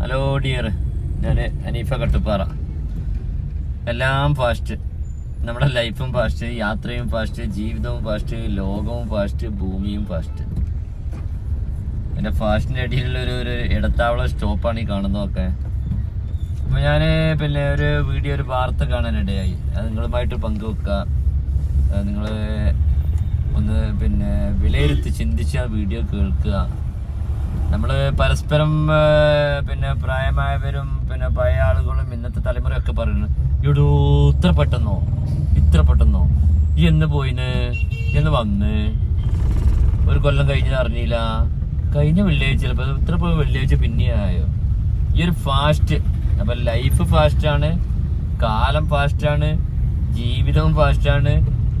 Hello dear ഞാൻ അനീഫ കട്ടുപ്പാറ. എല്ലാം fast നമ്മുടെ ലൈഫും ഫാസ്റ്റ് യാത്രയും ഫാസ്റ്റ് ജീവിതവും ഫാസ്റ്റ് ലോകവും ഫാസ്റ്റ് ഭൂമിയും ഫാസ്റ്റ് എന്റെ ഫാസ്റ്റിന്റെ അടിയിലുള്ള ഒരു ഒരു ഇടത്താവള സ്റ്റോപ്പാണ് ഈ കാണുന്നതൊക്കെ. അപ്പോൾ ഞാൻ പിന്നെ ഒരു വീഡിയോ ഒരു വാർത്ത കാണാനിടയായി അത് നിങ്ങളുമായിട്ട് പങ്കുവെക്കുക നിങ്ങൾ ഒന്ന് പിന്നെ വിലയിരുത്തി ചിന്തിച്ച് ആ വീഡിയോ കേൾക്കുക. നമ്മൾ പരസ്പരം പിന്നെ പ്രായമായവരും പിന്നെ പഴയ ആളുകളും ഇന്നത്തെ തലമുറയൊക്കെ പറയുന്നു ഇടൂ ഇത്ര പെട്ടെന്നോ? ഇത്ര പെട്ടെന്നോ? ഈ എന്ന് പോയിന്? എന്ന് വന്ന്? ഒരു കൊല്ലം കഴിഞ്ഞത് അറിഞ്ഞില്ല? കഴിഞ്ഞ വെള്ളിയാഴ്ച ചിലപ്പോൾ ഇത്ര പോയി വെള്ളിയാഴ്ച പിന്നെ ആയോ? ഈ ഒരു ഫാസ്റ്റ് അപ്പൊ ലൈഫ് ഫാസ്റ്റാണ് കാലം ഫാസ്റ്റാണ് ജീവിതവും ഫാസ്റ്റാണ്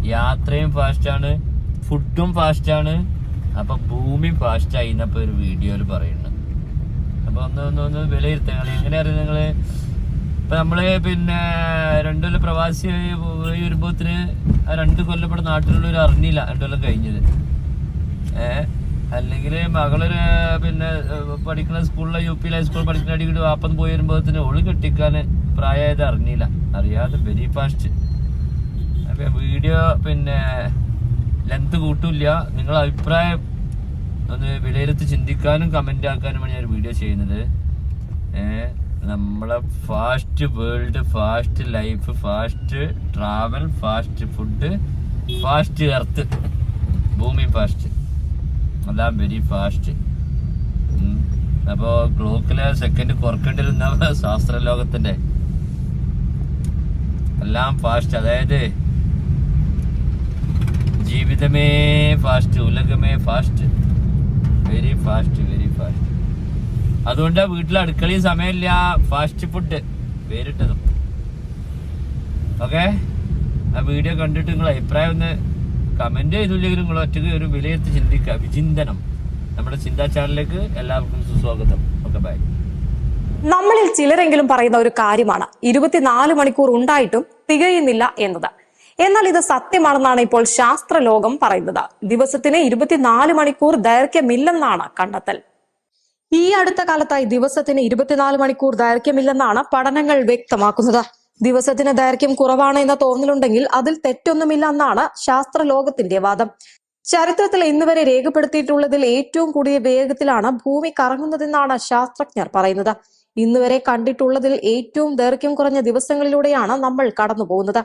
യാത്രയും ഫാസ്റ്റാണ് ഫുഡും ഫാസ്റ്റ് ആണ് അപ്പൊ ഭൂമി ഫാസ്റ്റ് ആയി എന്നപ്പോ ഒരു വീഡിയോയിൽ പറയുന്നുണ്ട് അപ്പൊ ഒന്ന് ഒന്ന് ഒന്ന് വിലയിരുത്തുക എങ്ങനെ അറിയാം നിങ്ങൾ? ഇപ്പൊ നമ്മൾ പിന്നെ രണ്ടു കൊല്ലം പ്രവാസി പോയി വരുമ്പോത്തിന് രണ്ട് കൊല്ലം ഇവിടെ ഒരു അറിഞ്ഞില്ല. രണ്ടു കൊല്ലം കഴിഞ്ഞത്. ഏഹ് അല്ലെങ്കിൽ മകളൊരു പിന്നെ പഠിക്കുന്ന സ്കൂളിലെ യു പി ഹൈസ്കൂൾ പഠിക്കുന്ന അടിക്കടി വാപ്പം പോയി വരുമ്പോഴത്തിന് ഒളി കെട്ടിക്കാൻ പ്രായമായത് അറിഞ്ഞില്ല. അറിയാതെ വെരി ഫാസ്റ്റ് വീഡിയോ പിന്നെ ലെങ്ത് കൂട്ടില്ല. നിങ്ങളെ അഭിപ്രായം ഒന്ന് വിലയിരുത്തി ചിന്തിക്കാനും കമന്റ് ആക്കാനുമാണ് ഞാൻ വീഡിയോ ചെയ്യുന്നത്. നമ്മളെ fast world fast life fast travel fast food fast earth ഭൂമി ഫാസ്റ്റ് അതാ വെരി ഫാസ്റ്റ് അപ്പോ ക്ലോക്കിലെ സെക്കൻഡ് കുറക്കേണ്ടിരുന്ന ശാസ്ത്ര ലോകത്തിന്റെ എല്ലാം ഫാസ്റ്റ് അതായത് ജീവിതമേ ഫാസ്റ്റ് ഉലകമേ ഫാസ്റ്റ് ഫാസ്റ്റ് വെരി ഫാസ്റ്റ് അതുകൊണ്ട് വീട്ടിൽ അടുക്കളയും സമയമില്ല. ഫാസ്റ്റ് ഫുഡ് പേരിട്ടതും. ഓക്കെ ആ വീഡിയോ കണ്ടിട്ട് നിങ്ങൾ അഭിപ്രായം ഒന്ന് കമന്റ് ചെയ്തില്ലെങ്കിലും നിങ്ങൾ ഒറ്റയ്ക്ക് ഒരു വിലയിരുത്തി ചിന്തിക്കുക. വിചിന്തനം. നമ്മുടെ ചിന്താ ചാനലിലേക്ക് എല്ലാവർക്കും സുസ്വാഗതം. ഓക്കെ ബൈ നമ്മളിൽ ചിലരെങ്കിലും പറയുന്ന ഒരു കാര്യമാണ്. ഇരുപത്തിനാല് മണിക്കൂർ ഉണ്ടായിട്ടും തികയുന്നില്ല എന്നത്. എന്നാൽ ഇത് സത്യമാണെന്നാണ് ഇപ്പോൾ ശാസ്ത്രലോകം പറയുന്നത്. ദിവസത്തിന് ഇരുപത്തിനാല് മണിക്കൂർ ദൈർഘ്യമില്ലെന്നാണ് കണ്ടെത്തൽ. ഈ അടുത്ത കാലത്തായി ദിവസത്തിന് ഇരുപത്തിനാല് മണിക്കൂർ ദൈർഘ്യമില്ലെന്നാണ് പഠനങ്ങൾ വ്യക്തമാക്കുന്നത്. ദിവസത്തിന് ദൈർഘ്യം കുറവാണ് എന്ന തോന്നലുണ്ടെങ്കിൽ അതിൽ തെറ്റൊന്നുമില്ല എന്നാണ് ശാസ്ത്ര ലോകത്തിന്റെ വാദം. ചരിത്രത്തിൽ ഇന്നുവരെ രേഖപ്പെടുത്തിയിട്ടുള്ളതിൽ ഏറ്റവും കൂടിയ വേഗത്തിലാണ് ഭൂമി കറങ്ങുന്നതെന്നാണ് ശാസ്ത്രജ്ഞർ പറയുന്നത്. ഇന്നുവരെ കണ്ടിട്ടുള്ളതിൽ ഏറ്റവും ദൈർഘ്യം കുറഞ്ഞ ദിവസങ്ങളിലൂടെയാണ് നമ്മൾ കടന്നു പോകുന്നത്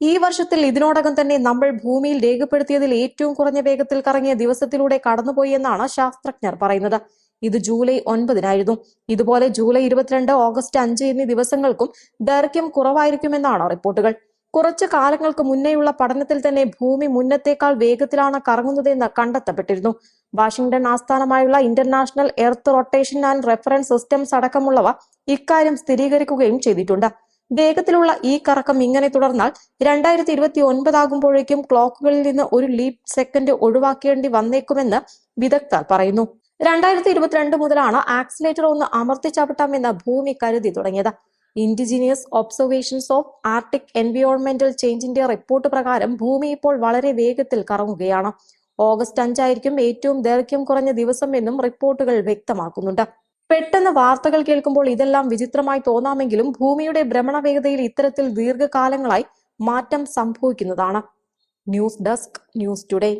ഈ വർഷത്തിൽ ഇതിനോടകം തന്നെ നമ്മൾ ഭൂമിയിൽ രേഖപ്പെടുത്തിയതിൽ ഏറ്റവും കുറഞ്ഞ വേഗത്തിൽ കറങ്ങിയ ദിവസത്തിലൂടെ കടന്നുപോയി എന്നാണ് ശാസ്ത്രജ്ഞർ പറയുന്നത്. ഇത് ജൂലൈ ഒൻപതിനായിരുന്നു. ഇതുപോലെ ജൂലൈ ഇരുപത്തിരണ്ട് ഓഗസ്റ്റ് അഞ്ച് എന്നീ ദിവസങ്ങൾക്കും ദൈർഘ്യം കുറവായിരിക്കുമെന്നാണ് റിപ്പോർട്ടുകൾ. കുറച്ചു കാലങ്ങൾക്ക് മുന്നേയുള്ള പഠനത്തിൽ തന്നെ ഭൂമി മുന്നത്തേക്കാൾ വേഗത്തിലാണ് കറങ്ങുന്നതെന്ന് കണ്ടെത്തപ്പെട്ടിരുന്നു. വാഷിംഗ്ടൺ ആസ്ഥാനമായുള്ള international earth rotation and reference systems അടക്കമുള്ളവ ഇക്കാര്യം സ്ഥിരീകരിക്കുകയും ചെയ്തിട്ടുണ്ട്. വേഗത്തിലുള്ള ഈ കറക്കം ഇങ്ങനെ തുടർന്നാൽ രണ്ടായിരത്തി ഇരുപത്തി ഒൻപതാകുമ്പോഴേക്കും ക്ലോക്കുകളിൽ നിന്ന് ഒരു ലീപ് സെക്കൻഡ് ഒഴിവാക്കേണ്ടി വന്നേക്കുമെന്ന് വിദഗ്ധർ പറയുന്നു. രണ്ടായിരത്തി ഇരുപത്തിരണ്ട് മുതലാണ് ആക്സിലേറ്റർ ഒന്ന് അമർത്തിച്ചവിട്ടാമെന്ന് ഭൂമി കരുതി തുടങ്ങിയത്. ഇൻഡിജീനിയസ് ഒബ്സർവേഷൻസ് ഓഫ് ആർട്ടിക് എൻവിയോൺമെന്റൽ ചേഞ്ചിന്റെ റിപ്പോർട്ട് പ്രകാരം ഭൂമി ഇപ്പോൾ വളരെ വേഗത്തിൽ കറങ്ങുകയാണ്. ഓഗസ്റ്റ് അഞ്ചായിരിക്കും ഏറ്റവും ദൈർഘ്യം കുറഞ്ഞ ദിവസം എന്നും റിപ്പോർട്ടുകൾ വ്യക്തമാക്കുന്നുണ്ട്. പെട്ടെന്ന് വാർത്തകൾ കേൾക്കുമ്പോൾ ഇതെല്ലാം വിചിത്രമായി തോന്നാമെങ്കിലും ഭൂമിയുടെ ഭ്രമണ വേഗതയിൽ ഇത്തരത്തിൽ ദീർഘകാലങ്ങളായി മാറ്റം സംഭവിക്കുന്നതാണ്. News desk news today.